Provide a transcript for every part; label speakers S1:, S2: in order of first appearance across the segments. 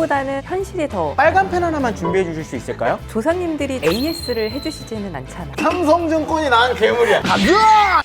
S1: 미신보다는 현실이 더
S2: 빨간 펜 하나만 준비해 주실 수 있을까요?
S1: 조상님들이 AS를 해주시지는 않잖아.
S2: 삼성증권이 난 괴물이야. 가자!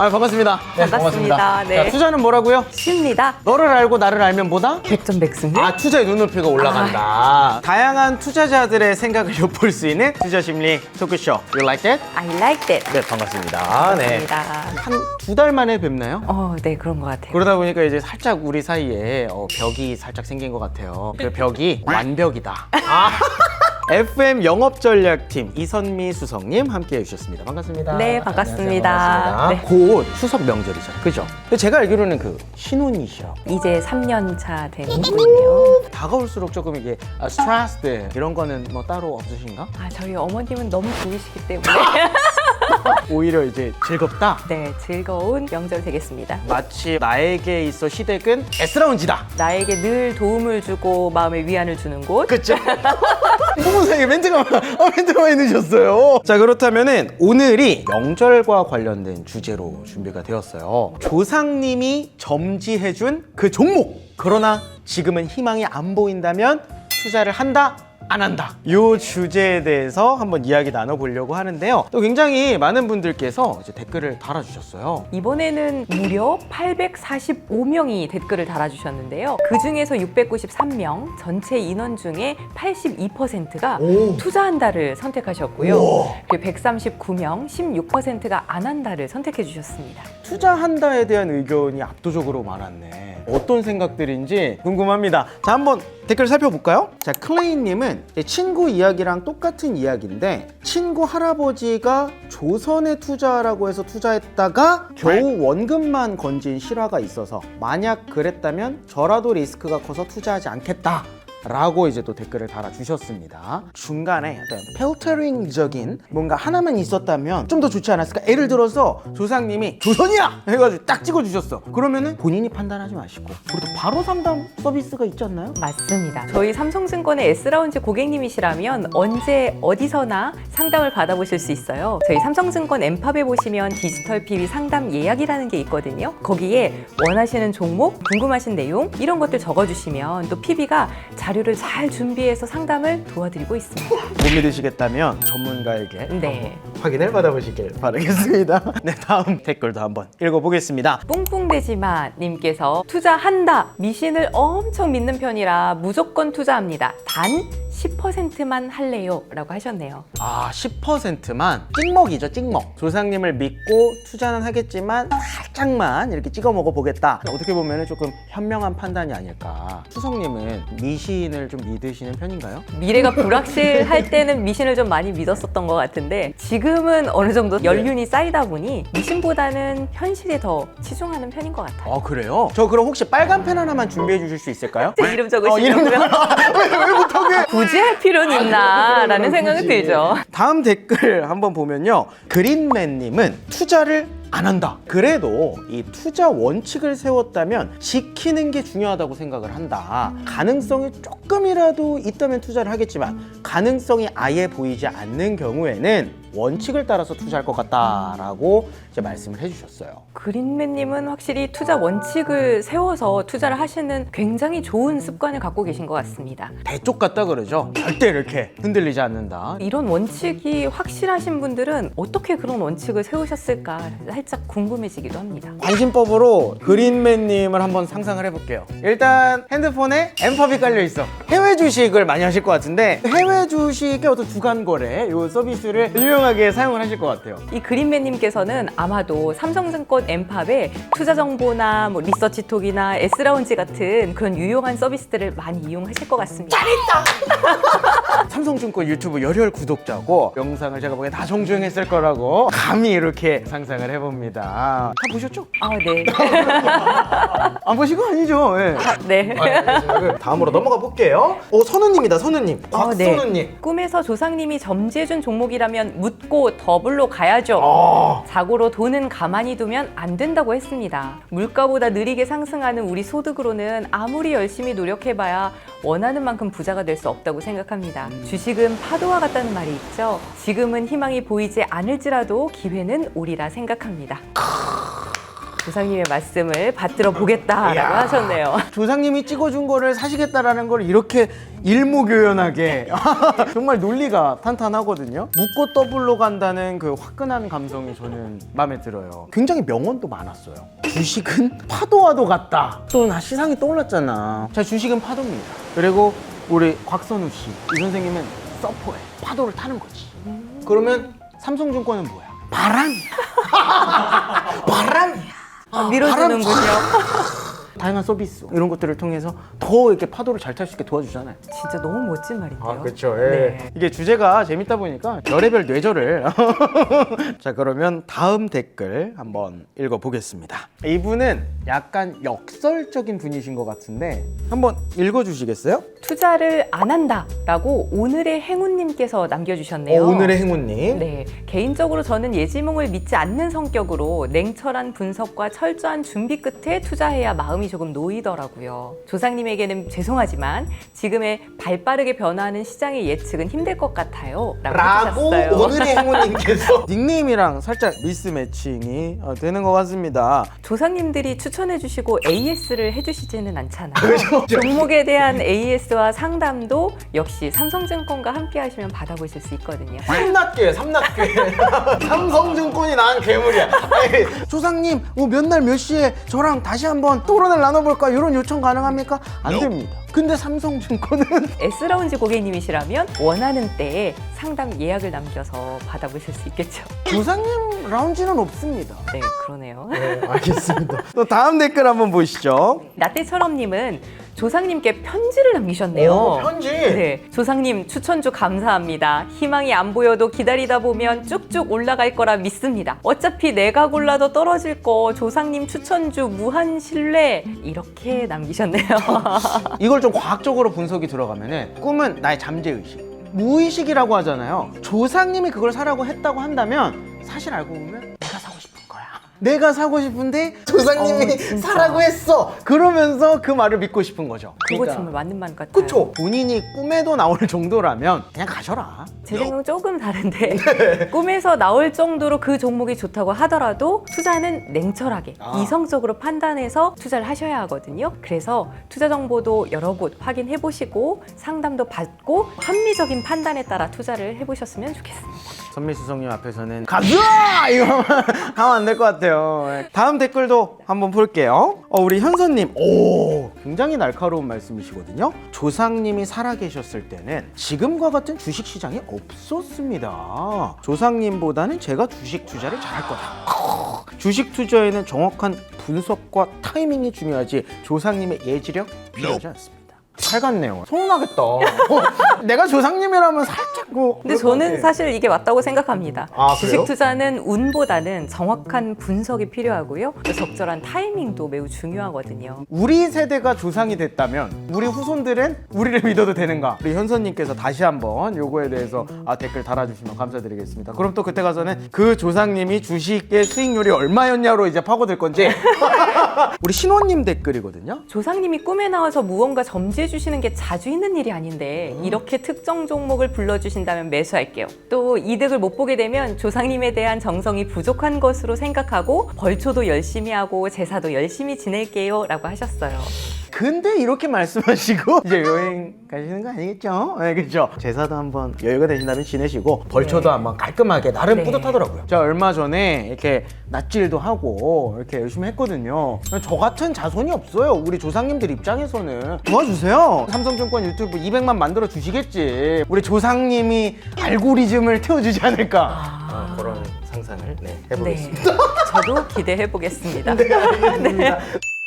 S2: 아 반갑습니다. 네,
S1: 반갑습니다. 네.
S2: 자, 투자는 뭐라고요?
S1: 쉽니다.
S2: 너를 알고 나를 알면 뭐다?
S1: 백전 백승.
S2: 아 투자의 눈높이가 올라간다. 다양한 투자자들의 생각을 엿볼 수 있는 투자 심리 토크쇼. You like that?
S1: I like that.
S2: 네 반갑습니다. 네.
S1: 반갑습니다.
S2: 한 두 달 만에 뵙나요?
S1: 어, 네 그런 것 같아요.
S2: 그러다 보니까 이제 살짝 우리 사이에 어, 벽이 살짝 생긴 것 같아요. 그 벽이 완벽이다. FM 영업 전략팀 이선미 수석님 함께 해 주셨습니다. 반갑습니다.
S1: 네, 반갑습니다.
S2: 안녕하세요. 반갑습니다. 곧 추석 명절이잖아요. 그죠? 근데 제가 알기로는 그 신혼이시라고.
S1: 이제 3년 차된 분이네요.
S2: 다가올수록 조금 이게 아, 스트레스 이런 거는 뭐 따로 없으신가?
S1: 아 저희 어머님은 너무 좋으시기 때문에
S2: 오히려 이제 즐겁다.
S1: 네 즐거운 명절 되겠습니다.
S2: 마치 나에게 있어 시댁은 S라운지다.
S1: 나에게 늘 도움을 주고 마음의 위안을 주는 곳.
S2: 그쵸? 부모상에 멘트가 아, 멘트가 많이 늦었어요. 자 그렇다면은 오늘이 명절과 관련된 주제로 준비가 되었어요. 조상님이 점지해준 그 종목. 그러나 지금은 희망이 안 보인다면 투자를 한다. 안 한다. 이 주제에 대해서 한번 이야기 나눠보려고 하는데요. 또 굉장히 많은 분들께서 이제 댓글을 달아주셨어요.
S1: 이번에는 무려 845명이 댓글을 달아주셨는데요. 그 중에서 693명, 전체 인원 중에 82%가
S2: 오.
S1: 투자한다를 선택하셨고요.
S2: 우와.
S1: 그리고 139명, 16%가 안 한다를 선택해 주셨습니다.
S2: 투자한다에 대한 의견이 압도적으로 많았네. 어떤 생각들인지 궁금합니다. 자, 한번 댓글 살펴볼까요? 자, 클레이님은 친구 이야기랑 똑같은 이야기인데 친구 할아버지가 조선에 투자라고 해서 투자했다가 겨우 원금만 건진 실화가 있어서 만약 그랬다면 저라도 리스크가 커서 투자하지 않겠다. 라고 이제 또 댓글을 달아주셨습니다. 중간에 어떤 필터링적인 뭔가 하나만 있었다면 좀 더 좋지 않았을까? 예를 들어서 조상님이 조선이야! 해가지고 딱 찍어주셨어. 그러면은 본인이 판단하지 마시고 우리도 바로 상담 서비스가 있지 않나요?
S1: 맞습니다. 저희 삼성증권의 S라운지 고객님이시라면 언제 어디서나 상담을 받아보실 수 있어요. 저희 삼성증권 엠팝에 보시면 디지털 PB 상담 예약이라는 게 있거든요. 거기에 원하시는 종목, 궁금하신 내용 이런 것들 적어주시면 또 PB가 자료를 잘 준비해서 상담을 도와드리고 있습니다.
S2: 못 믿으시겠다면 전문가에게
S1: 네.
S2: 확인을 받아보시길 바라겠습니다. 네, 다음 댓글도 한번 읽어보겠습니다.
S1: 뿡뿡대지마 님께서 투자한다 미신을 엄청 믿는 편이라 무조건 투자합니다 단 10%만 할래요 라고 하셨네요
S2: 아, 10%만 찍먹이죠, 찍먹. 조상님을 믿고 투자는 하겠지만 살짝만 이렇게 찍어 먹어 보겠다. 어떻게 보면 조금 현명한 판단이 아닐까. 수성님은 미신을 좀 믿으시는 편인가요?
S1: 미래가 불확실할 때는 미신을 좀 많이 믿었었던 것 같은데 지금은 어느 정도 연륜이 쌓이다 보니 미신보다는 현실에 더 치중하는 편인 것 같아요
S2: 아, 그래요? 저 그럼 혹시 빨간 펜 하나만 준비해 주실 수 있을까요?
S1: 제 이름
S2: 어, 이름
S1: 적으시려고요?
S2: 왜, 왜 못하게?
S1: 굳이 할 필요는 있나 라는 생각이 들죠
S2: 다음 댓글 한번 보면요. 그린맨님은 투자를 안 한다. 그래도 이 투자 원칙을 세웠다면 지키는 게 중요하다고 생각을 한다. 가능성이 조금이라도 있다면 투자를 하겠지만 가능성이 아예 보이지 않는 경우에는 원칙을 따라서 투자할 것 같다라고 이제 말씀을 해주셨어요.
S1: 그린맨님은 확실히 투자 원칙을 세워서 투자를 하시는 굉장히 좋은 습관을 갖고 계신 것 같습니다.
S2: 대쪽 같다 그러죠. 절대 이렇게 흔들리지 않는다.
S1: 이런 원칙이 확실하신 분들은 어떻게 그런 원칙을 세우셨을까 살짝 궁금해지기도 합니다.
S2: 관심법으로 그린맨님을 한번 상상을 해볼게요. 일단 핸드폰에 엠팝이 깔려 있어. 해외 주식을 많이 하실 것 같은데 해외 주식의 어떤 주간 거래 요 서비스를 유용 하게 사용을 하실 것 같아요.
S1: 이 그린맨님께서는 아마도 삼성증권 엠팝에 투자 정보나 뭐 리서치톡이나 S라운지 같은 그런 유용한 서비스들을 많이 이용하실 것 같습니다.
S2: 삼성증권 유튜브 열혈 구독자고 영상을 제가 보기엔 다 정주행했을 거라고 감히 이렇게 상상을 해봅니다. 다 보셨죠?
S1: 아, 네.
S2: 안 보신 거 아니죠? 예.
S1: 네.
S2: 다음으로 넘어가 볼게요. 어 선우님이다 선우님.
S1: 어, 네.
S2: 곽선우님.
S1: 꿈에서 조상님이 점지해준 종목이라면 묻고 더블로 가야죠.
S2: 어.
S1: 자고로 돈은 가만히 두면 안 된다고 했습니다. 물가보다 느리게 상승하는 우리 소득으로는 아무리 열심히 노력해봐야 원하는 만큼 부자가 될 수 없다고 생각합니다. 주식은 파도와 같다는 말이 있죠. 지금은 희망이 보이지 않을지라도 기회는 오리라 생각합니다. 조상님의 말씀을 받들어 보겠다라고
S2: 이야.
S1: 하셨네요.
S2: 조상님이 찍어준 거를 사시겠다라는 걸 이렇게 일목요연하게 정말 논리가 탄탄하거든요. 묻고 더블로 간다는 그 화끈한 감성이 저는 마음에 들어요. 굉장히 명언도 많았어요. 주식은 파도와도 같다. 또 나 시상이 떠올랐잖아. 자, 주식은 파도입니다. 그리고 우리 곽선우 씨, 이 선생님은 서퍼에 파도를 타는 거지. 그러면 삼성증권은 뭐야? 바람이야. 바람이야.
S1: 아, 밀어주는군요.
S2: 다양한 서비스 이런 것들을 통해서 더 이렇게 파도를 잘 탈 수 있게 도와주잖아요.
S1: 진짜 너무 멋진 말인데요.
S2: 예.
S1: 네.
S2: 이게 주제가 재밌다 보니까 별의별 뇌절을. 자 그러면 다음 댓글 한번 읽어보겠습니다. 이분은 약간 역설적인 분이신 것 같은데 한번 읽어주시겠어요?
S1: 투자를 안 한다라고 오늘의 행운님께서 남겨주셨네요.
S2: 어, 오늘의 행운님.
S1: 네, 개인적으로 저는 예지몽을 믿지 않는 성격으로 냉철한 분석과 철저한 준비 끝에 투자해야 마음이 조금 놓이더라고요. 조상님에게는 죄송하지만 지금의 발빠르게 변화하는 시장의 예측은 힘들 것 같아요. 라고 해주셨어요.
S2: 오늘의 행운님께서 닉네임이랑 살짝 미스 매칭이 어, 되는 것 같습니다.
S1: 조상님들이 추천해주시고 AS를 해주시지는 않잖아요. 종목에 대한 AS와 상담도 역시 삼성증권과 함께 하시면 받아보실 수 있거든요.
S2: 삼납게 삼납게 삼성증권이 난 괴물이야 아니, 조상님 뭐몇날 몇 시에 저랑 다시 한번 토론을 나눠볼까 이런 요청 가능합니까? 안 됩니다 근데 삼성증권은
S1: S라운지 고객님이시라면 원하는 때에 상담 예약을 남겨서 받아보실 수 있겠죠.
S2: 조상님 라운지는 없습니다
S1: 네, 그러네요.
S2: 네 알겠습니다 또 다음 댓글 한번 보시죠
S1: 나태처럼님은 조상님께 편지를 남기셨네요.
S2: 오, 편지
S1: 네, 조상님 추천주 감사합니다. 희망이 안 보여도 기다리다 보면 쭉쭉 올라갈 거라 믿습니다. 어차피 내가 골라도 떨어질 거 조상님 추천주 무한 신뢰 이렇게 남기셨네요.
S2: 이걸 좀 과학적으로 분석이 들어가면은 꿈은 나의 잠재의식 무의식이라고 하잖아요 조상님이 그걸 사라고 했다고 한다면 사실 알고 보면 내가 사고 싶은데 조상님이
S1: 어.
S2: 사라고 했어 그러면서 그 말을 믿고 싶은 거죠
S1: 그거
S2: 그러니까
S1: 정말 맞는 말 같아요.
S2: 그쵸 본인이 꿈에도 나올 정도라면 그냥 가셔라
S1: 제 생각은 조금 다른데 꿈에서 나올 정도로 그 종목이 좋다고 하더라도 투자는 냉철하게
S2: 아.
S1: 이성적으로 판단해서 투자를 하셔야 하거든요. 그래서 투자 정보도 여러 곳 확인해 보시고 상담도 받고 합리적인 판단에 따라 투자를 해 보셨으면 좋겠습니다.
S2: 선미수성님 앞에서는 가자! 이거 하면 안 될 것 같아요. 다음 댓글도 한번 볼게요. 어, 우리 현서님, 오, 굉장히 날카로운 말씀이시거든요. 조상님이 살아계셨을 때는 지금과 같은 주식시장이 없었습니다. 조상님보다는 제가 주식 투자를 잘할 거다. 주식 투자에는 정확한 분석과 타이밍이 중요하지 조상님의 예지력 필요하지 않습니다. 잘 갔네요. 서운하겠다. 어, 내가 조상님이라면 살짝 뭐.
S1: 근데 저는 사실 이게 맞다고 생각합니다.
S2: 아,
S1: 주식
S2: 그래요?
S1: 투자는 운보다는 정확한 분석이 필요하고요. 또 적절한 타이밍도 매우 중요하거든요.
S2: 우리 세대가 조상이 됐다면 우리 후손들은 우리를 믿어도 되는가? 우리 현선님께서 다시 한번 요거에 대해서 아, 댓글 달아주시면 감사드리겠습니다. 그럼 또 그때 가서는 그 조상님이 주식의 수익률이 얼마였냐로 이제 파고들 건지 우리 신원님 댓글이거든요.
S1: 조상님이 꿈에 나와서 무언가 점지해 주시는 게 자주 있는 일이 아닌데 이렇게 특정 종목을 불러주신다면 매수할게요. 또 이득을 못 보게 되면 조상님에 대한 정성이 부족한 것으로 생각하고 벌초도 열심히 하고 제사도 열심히 지낼게요 라고 하셨어요.
S2: 근데 이렇게 말씀하시고 이제 여행 가시는 거 아니겠죠? 네, 그렇죠. 제사도 한번 여유가 되신다면 지내시고 벌초도 한번 깔끔하게 나름
S1: 네.
S2: 뿌듯하더라고요. 제가 얼마 전에 이렇게 낯질도 하고 이렇게 열심히 했거든요. 저 같은 자손이 없어요. 우리 조상님들 입장에서는 도와주세요. 삼성증권 유튜브 200만 만들어 주시겠지. 우리 조상님이 알고리즘을 태워주지 않을까.
S1: 아.
S2: 어, 그런 상상을 네,
S1: 네,
S2: 해보겠습니다.
S1: 저도 기대해 보겠습니다.
S2: 알겠습니다.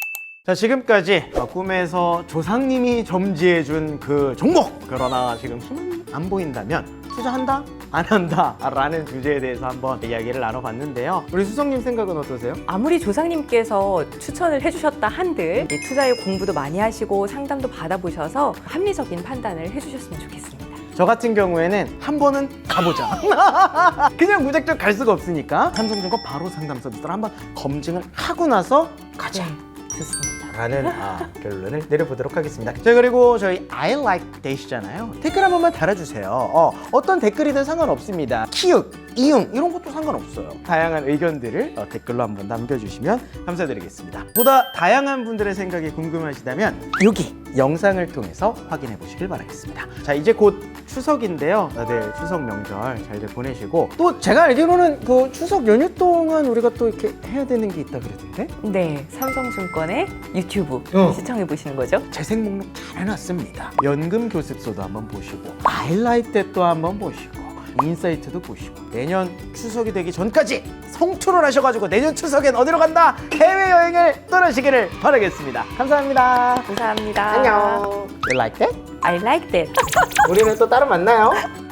S2: 자 지금까지 어, 꿈에서 조상님이 점지해준 그 종목 그러나 지금 힘은 안 보인다면 투자한다 안 한다 라는 주제에 대해서 한번 이야기를 나눠봤는데요 우리 수성님 생각은 어떠세요?
S1: 아무리 조상님께서 추천을 해주셨다 한들 이 투자에 공부도 많이 하시고 상담도 받아보셔서 합리적인 판단을 해주셨으면 좋겠습니다.
S2: 저 같은 경우에는 한 번은 가보자. 그냥 무작정 갈 수가 없으니까 삼성증권 바로 상담 서비스를 한번 검증을 하고 나서 가자.
S1: 네, 좋습니다.
S2: 라는 아, 결론을 내려보도록 하겠습니다. 자 그리고 저희 I like that이잖아요. 댓글 한 번만 달아주세요. 어, 어떤 댓글이든 상관없습니다. 키읔, 이응 이런 것도 상관없어요. 다양한 의견들을 어, 댓글로 한번 남겨주시면 감사드리겠습니다. 보다 다양한 분들의 생각이 궁금하시다면 여기 영상을 통해서 확인해 보시길 바라겠습니다. 자 이제 곧 추석인데요. 다들 추석 명절 잘들 보내시고 또 제가 알기로는 그 추석 연휴 동안 우리가 또 이렇게 해야 되는 게 있다 그러던데?
S1: 네, 삼성증권의 유튜브
S2: 어.
S1: 시청해 보시는 거죠?
S2: 재생 목록 잘 해놨습니다. 연금 교습소도 한번 보시고 아이라이트 때도 한번 보시고 인사이트도 보시고 내년 추석이 되기 전까지 성투를 하셔가지고 내년 추석엔 어디로 간다 해외여행을 떠나시기를 바라겠습니다. 감사합니다.
S1: 감사합니다.
S2: 안녕. You like that?
S1: I like that.
S2: 우리는 또 따로 만나요.